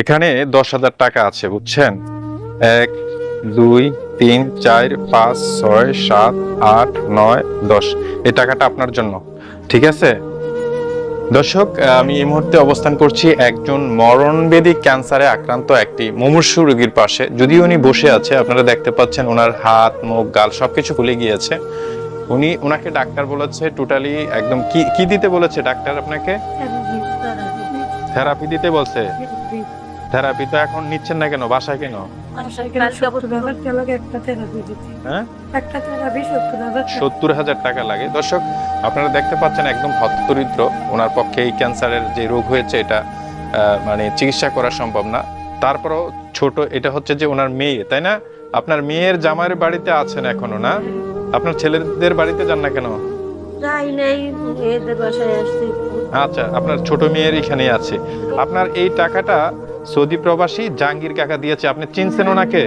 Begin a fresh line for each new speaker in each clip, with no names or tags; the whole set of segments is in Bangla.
এখানে দশ হাজার টাকা আছে বুঝছেন এক দুই তিন চার পাঁচ ছয় সাত আট নয় দশ এই টাকাটা আপনার জন্য ঠিক আছে দর্শক আমি এই মুহূর্তে অবস্থান করছি একজন মরণবেদী ক্যান্সারে আক্রান্ত একটি মুমূর্ষু রোগীর পাশে যদি উনি বসে আছে আপনারা দেখতে পাচ্ছেন ওনার হাত মুখ গাল সব কিছু খুলে গিয়েছে উনি ওনাকে ডাক্তার বলেছে টোটালি একদম কি কি দিতে বলেছে ডাক্তার আপনাকে
থেরাপি দিতে বলছে
থেরাপি তো এখন নিচ্ছেন না কেন বাসায় কেন হ্যাঁ? সত্তর হাজার টাকা লাগে দর্শক আপনারা দেখতে পাচ্ছেন একদম হতদরিদ্র ওনার পক্ষে এই ক্যান্সারের যে রোগ হয়েছে এটা মানে চিকিৎসা করা সম্ভব না তারপরও ছোট এটা হচ্ছে যে ওনার মেয়ে তাই না আপনার মেয়ের জামার বাড়িতে আছেন এখনো না আপনার ছেলেদের বাড়িতে যান না কেন আচ্ছা আপনার ছোট মেয়ের এখানে আছে আপনার এই টাকাটা সৌদি প্রবাসী জাহাঙ্গীর কাকা দিয়েছে আপনি চিনছেন ওনাকে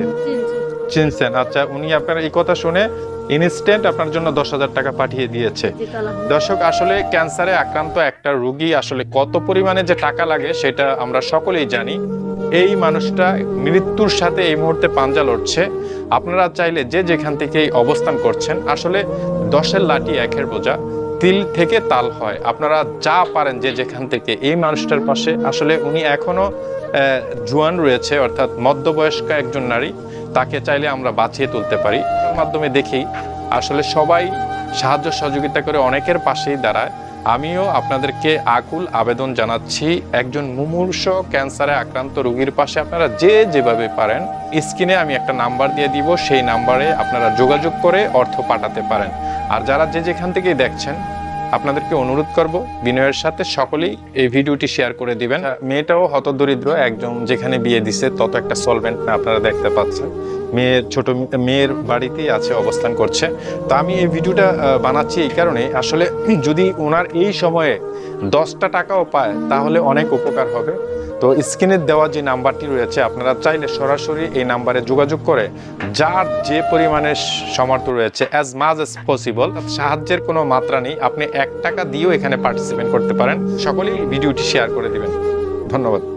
চিনছেন আচ্ছা উনি আপনার এই কথা শুনে ইনস্ট্যান্ট আপনার জন্য দশ হাজার টাকা পাঠিয়ে দিয়েছে দর্শক আসলে ক্যান্সারে আক্রান্ত একটা রুগী আসলে কত পরিমাণে যে টাকা লাগে সেটা আমরা সকলেই জানি এই মানুষটা মৃত্যুর সাথে এই মুহূর্তে পাঞ্জা লড়ছে আপনারা চাইলে যে যেখান থেকে অবস্থান করছেন আসলে দশের লাঠি একের বোঝা তিল থেকে তাল হয় আপনারা যা পারেন যে যেখান থেকে এই মানুষটার পাশে আসলে উনি এখনও জুয়ান রয়েছে অর্থাৎ মধ্যবয়স্ক একজন নারী তাকে চাইলে আমরা বাঁচিয়ে তুলতে পারি মাধ্যমে দেখি আসলে সবাই সাহায্য সহযোগিতা করে অনেকের পাশেই দাঁড়ায় আমিও আপনাদেরকে আকুল আবেদন জানাচ্ছি একজন মুমূর্ষ ক্যান্সারে আক্রান্ত রোগীর পাশে আপনারা যে যেভাবে পারেন স্ক্রিনে আমি একটা নাম্বার দিয়ে দিব সেই নাম্বারে আপনারা যোগাযোগ করে অর্থ পাঠাতে পারেন আর যারা যে যেখান থেকেই দেখছেন আপনাদেরকে অনুরোধ করব বিনয়ের সাথে সকলেই এই ভিডিওটি শেয়ার করে দিবেন আচ্ছা, মেয়েটাও হতদরিদ্র একজন যেখানে বিয়ে দিছে তত একটা সলভেন্ট না আপনারা দেখতে পাচ্ছেন মেয়ের ছোট মেয়ের বাড়িতেই আছে অবস্থান করছে তা আমি এই ভিডিওটা বানাচ্ছি এই কারণে আসলে যদি ওনার এই সময়ে দশটা টাকাও পায় তাহলে অনেক উপকার হবে তো স্ক্রিনে দেওয়া যে নাম্বারটি রয়েছে আপনারা চাইলে সরাসরি এই নাম্বারে যোগাযোগ করে যার যে পরিমাণে সমর্থ রয়েছে অ্যাজ মাজ অ্যাজ পসিবল সাহায্যের কোনো মাত্রা নেই আপনি এক টাকা দিয়েও এখানে পার্টিসিপেট করতে পারেন সকলেই ভিডিওটি শেয়ার করে দিবেন ধন্যবাদ